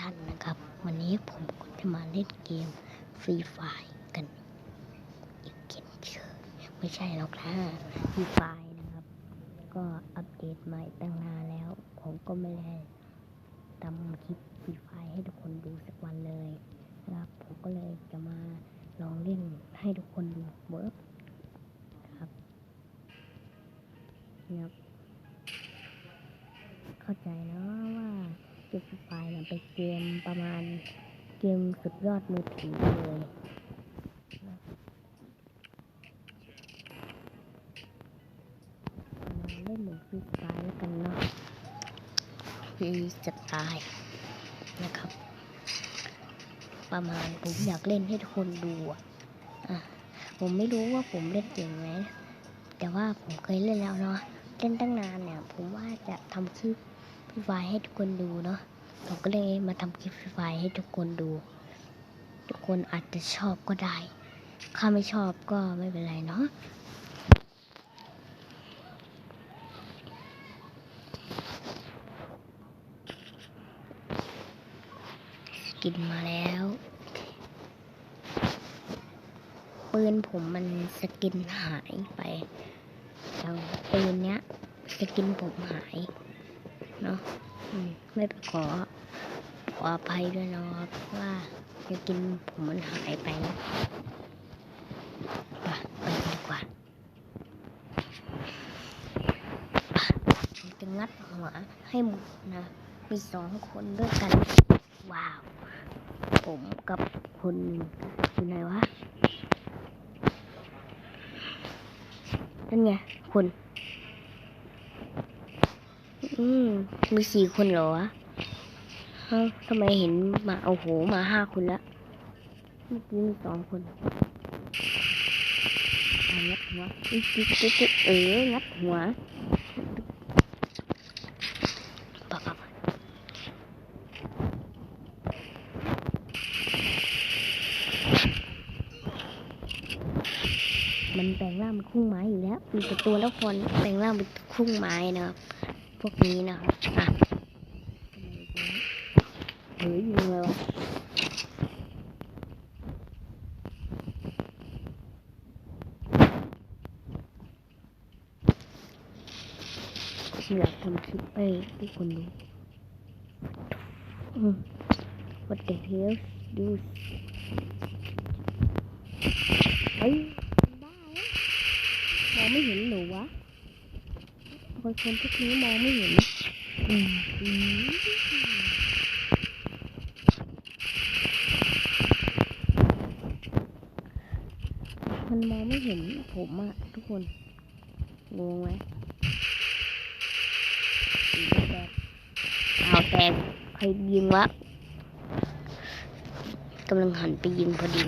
ท่านนะครับ วันนี้ผมก็จะมาเล่นเกมฟรีไฟกัน อีกเช่นเคยไม่ใช่หรอกนะฟรีไฟนะครับ ก็อัปเดตใหม่ตั้งนานแล้ว ผมก็ไม่ได้ทำคลิปฟรีไฟให้ทุกคนดูสักวันเลยนะครับ ผมก็เลยจะมาลองเล่นให้ทุกคนดูเวิร์กครับเนี่ยครับ เข้าใจเนาะ เกมฟรีไฟเนี่ยเป็นเกมประมาณเกมสุดยอดมือถือเลยมาเล่นเหมือนฟรีไฟแล้วกันเนาะฟรีจะตายนะครับ ประมาณผมอยากเล่นให้ทุกคนดูอะอะผมไม่รู้ว่าผมเล่นเก่งไหมแต่ว่าผมเคยเล่นแล้วเนาะเล่นตั้งนานเนี่ย ผมว่าจะทำคลิป รีไฟให้ทุกคนดูเนาะผมก็เลยมาทำคลิปฟรีไฟให้ทุกคนดู ทุกคนอาจจะชอบก็ได้ถ้าไม่ชอบก็ไม่เป็นไรเนาะกินมาแล้วปืนผมมันสกินหายไปแล้วปืนเนี้ยสกินผมหาย เนาะไม่ไปขอขออภัยด้วยนะครับว่าจะกินผมมันหายไปนะไปดีกว่าไปจะงัดหัวให้หมดนะ มีสองคนด้วยกัน ว้าว ผมกับคุณอยู่ไหนวะนั่นไงคุณ อืมมีสี่คนเหรอวะทำไมเห็นมาโอ้โหมาห้าคนละเมื่อกี้มีสองคนอะงัดหัวอุ๊ยจิ๊ดจิ๊ดจิ๊ดเอองัดหัวปะปะมันแปลงร่างเป็นคุ้งไม้อยู่แล้ว มีแต่ตัวแล้วคนแปลงร่างเป็นคุ้งไม้นะครับ พวกนี้นะครับอะเฮ้ยยิงเลยวะอยากทำคลิปให้ทุกคนดูอืม What the hell do เฮ้ยบ้าแล้วมองไม่เห็นหนูวะ บางคนพวกนี้มองไม่เห็นอืมอืมมันมองไม่เห็นผมอะทุกคน งงไหมสีแดงเอาแตกใครยิงวะกำลังหันไปยิงพอดี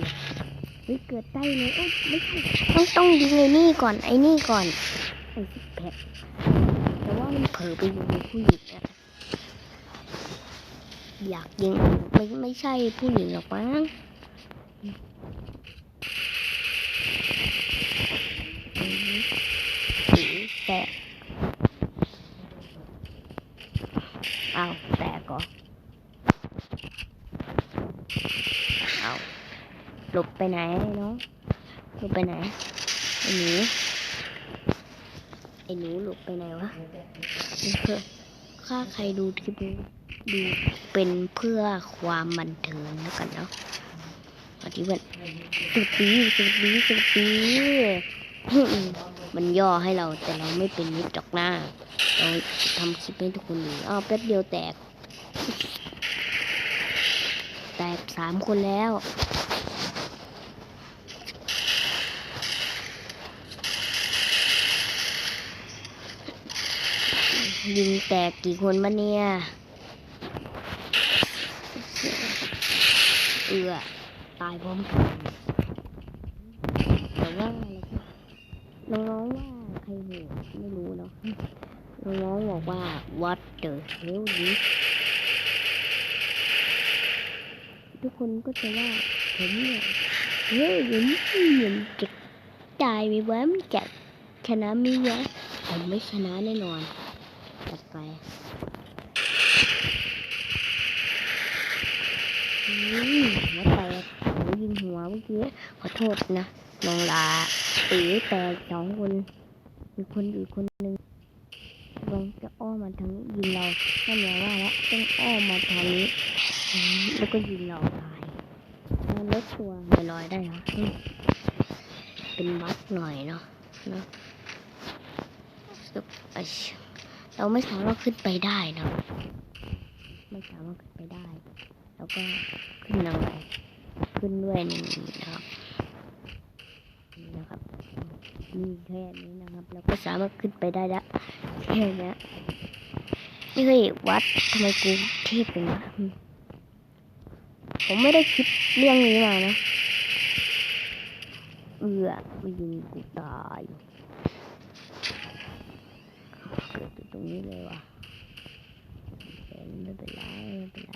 เฮ้ยเกิดใต้เลยโอ้ยไม่ใช่ต้องต้องยิงไอ้นี่ก่อน ไอ้นี่ก่อน ไอ้ซิกแพคแต่ว่ามัน เผลอไปยิงผู้หญิงอะอยากยิงไม่ไม่ใช่ผู้หญิงหรอกมั้งแตกเอาแตกก่อนเอาหลบไปไหนเนาะหลบไปไหนอ้หนูไอ้ หนูหลบไปไหนวะถ้าใครดูคลิปนี้ดูเป็นเพื่อความบันเทิงแล้วกันเนาะสวัสดีเพื่อนสวัสดีสวัสดีสวัสดีมมันย่อให้เราแต่เราไม่เป็นมิตรดอกหน้า เราทำคลิปให้ทุกคนดูอ้าวแป๊บเดียวแตก แตกสามคนแล้ว ยิงแตกกี่คนบ้าเนี่ย เอือตายพร้อมกันแต่ว่าน้องๆว่าใครโหวตไม่รู้เนาะน้องๆบอกว่า what the hell this ทุกคนก็จะว่าผมเนี่ยเฮ้ยผมเหมือนจะตายไปวะมันจะชนะไมีวะผมไม่ชนะแน่นอน จัดไปหัวแตกหนูยิงหัวเมื่อกี้ขอโทษนะน้องลาตีแตกสองคนมีกคนอยู่คนหนึ่งลงจะอ้อมมาทางนี้ยิงเรานั่นแปลว่าแล้วต้องอ้อมมาทางนี้แล้วก็ยิงเราตายแล้วรถตัวไปลอยได้เหรอเป็นบั๊กหน่อยเนาะเนาะซึบอะชึ เราไม่สามารถขึ้นไปได้นะไม่สามารถขึ้นไปได้ แล้วก็ขึ้นยังไงขึ้นด้วยนี่นะครับนี่นะครับมีแค่นี้นะครับแล้วก็สามารถขึ้นไปได้แล้วแค่นี้นี่เฮ้ยวัดทำไมกูเทพเป็นวะผมไม่ได้คิดเรื่องนี้มานะ เอือมายิงกูตายเกิดอยู่ ตรงนี้เลยว่ะเป็นไม่เป็นไรไม่เป็นไร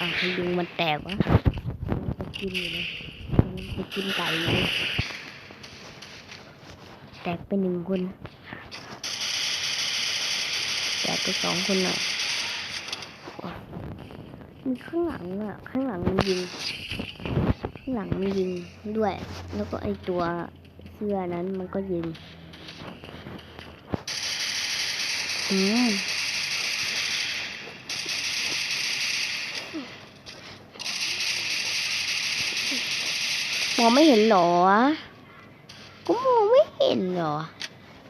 อะคุณลุงมันแตกวะมันจะกินอยู่เลยมันจะกินไก่อยู่เลยแตกไปหนึ่งคน แตกไปสองคนอะมีข้างหลังอะ ข้างหลังมันยิงข้างหลังมันยิงด้วย แล้วก็ไอตัวเสื้อนั้นมันก็ยิง อืมมองไม่เห็นหรอ ก็มองไม่เห็นหรอ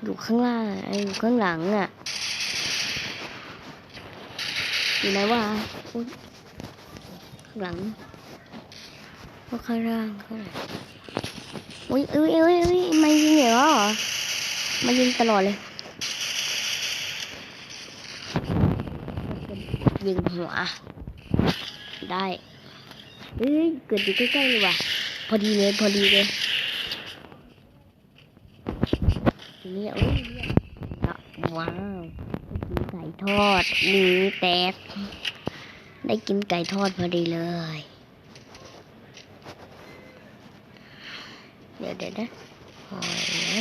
อยู่ข้างล่างไออยู่ข้างหลังอะ อยู่ไหนวะข้างหลังก็ข้างล่างข้างหลังอุ้ยอุ้ยอุ้ยอุ้ยมายิงเหรอมายิงตลอดเลย ยิงหัว ได้เอ้ยเกิดอยู่ใกล้ๆเลยว่ะ พอดีเลย พอดีเลยทีนี้โอ้ยอะว้าวได้กินไก่ทอดหนีแตกได้กินไก่ทอดพอดีเลย เดี๋ยวเดี๋ยวนะหอยนะ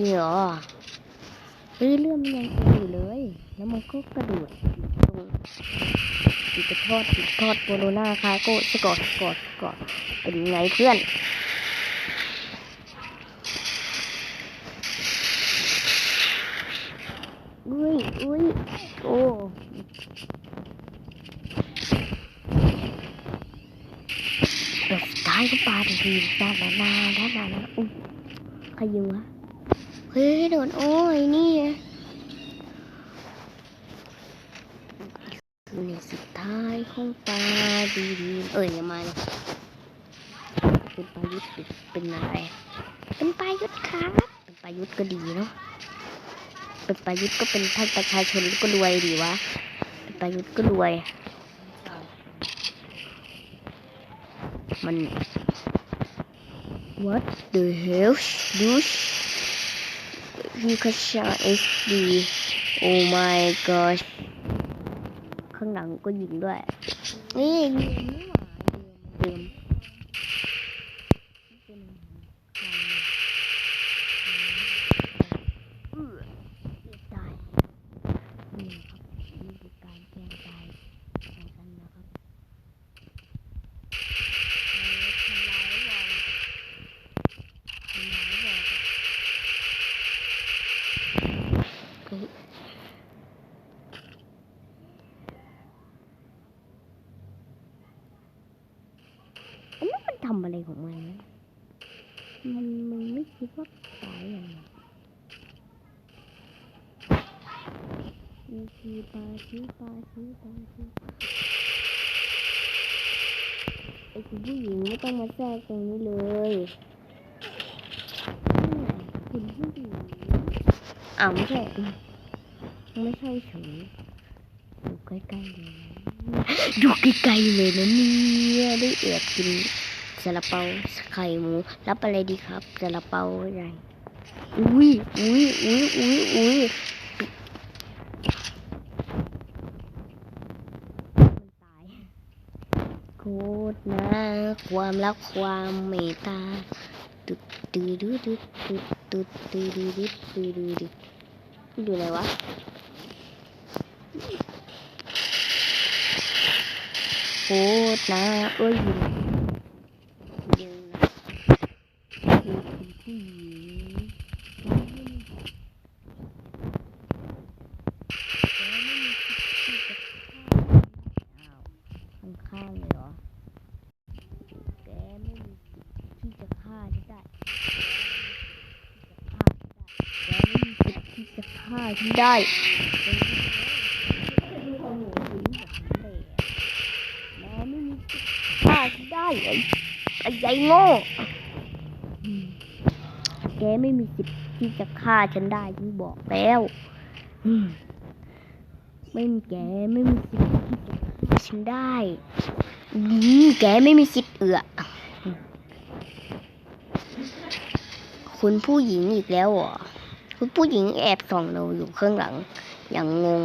นี่เหรอ เฮ้ยเรื่องมันยังเป็นอยู่เลย แล้วมันก็กระโดดตรงติดทอดติดทอดโบโลนาคาโก้สกอตสกอตสกอตเป็นไงเพื่อนอุ้ยอุ้ยโอ้เดี๋ยวสุดท้ายก็ปาทันทีด้านหน้าด้านหน้านหน้าอุ้ยใครยิงวะเฮ้ยโดนโอ้ยนี่ไง คือในสุด ท้ายของตาดีดีๆเอ้ยอย่ามาเลยเป็นปลายุทธ์เป็นอะไรเป็นปลายุทธ์ครับเป็นปลายุทธ์ก็ดีเนาะเป็นปลายุทธ์ก็เป็นท่านประชาชนก็รวยดีวะเป็นปลายุทธ์ก็รวย มัน what the hell dude Pikachu SD oh my gosh ข้างหลังก็ยิงด้วย นี่ยิงนี่หว่าเดิมเออตายนี่ครับนี่คือการแกล้งตายของกันนะครับทำลายวอลทำลายวอลเฮ้ย อันนั้นมันทำอะไรของมันนะมันมึงไม่ คิดว่าตายอยังไงมีชีปาชีปาชีปาชีไอ้คุณผู้หญิงไม่ต้องมาแทรกตรงนี้เลยคุณผู้หญิงอ้าวไม่ใช่ไม่ใช่เฉยอยู่ใกล้ๆเลยนะอยู่ใกล้ๆเลยนะเนี่ยได้แอบกิน ซาลาเปาไข่หมู รับอะไรดีครับซาลาเปาใหญ่อุ้ยอุ้ยอุ้ยอุ้ยอุ้ยตายพูดนะ ความรักความเมตตาตุดตุดตุดตุดตุดตุดตุดตุดตุดอยู่ไหนวะพูดนะเอ้ยอยู่ไหน ได้แกไม่มีสิทธิ์ฆ่าได้ไอ้ไอ้ใหญ่โง่อืมแกไม่มีสิทธิ์ที่จะฆ่าฉันได้ฉันบอกแล้วไม่มีแกไม่มีสิทธิ์ที่จะฆ่าฉันได้แกไม่มีสิทธิ์เอือคุณผู้หญิงอีกแล้วเหรอ คุณผู้หญิงแอบส่องเราอยู่ข้างหลัง อย่างงง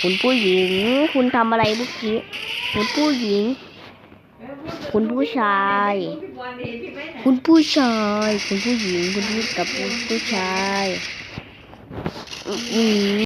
คุณผู้หญิง คุณทำอะไรเมื่อกี้คุณผู้หญิง คุณผู้ชาย คุณผู้ชาย คุณผู้หญิง คุณผู้กับคุณผู้ชายอืม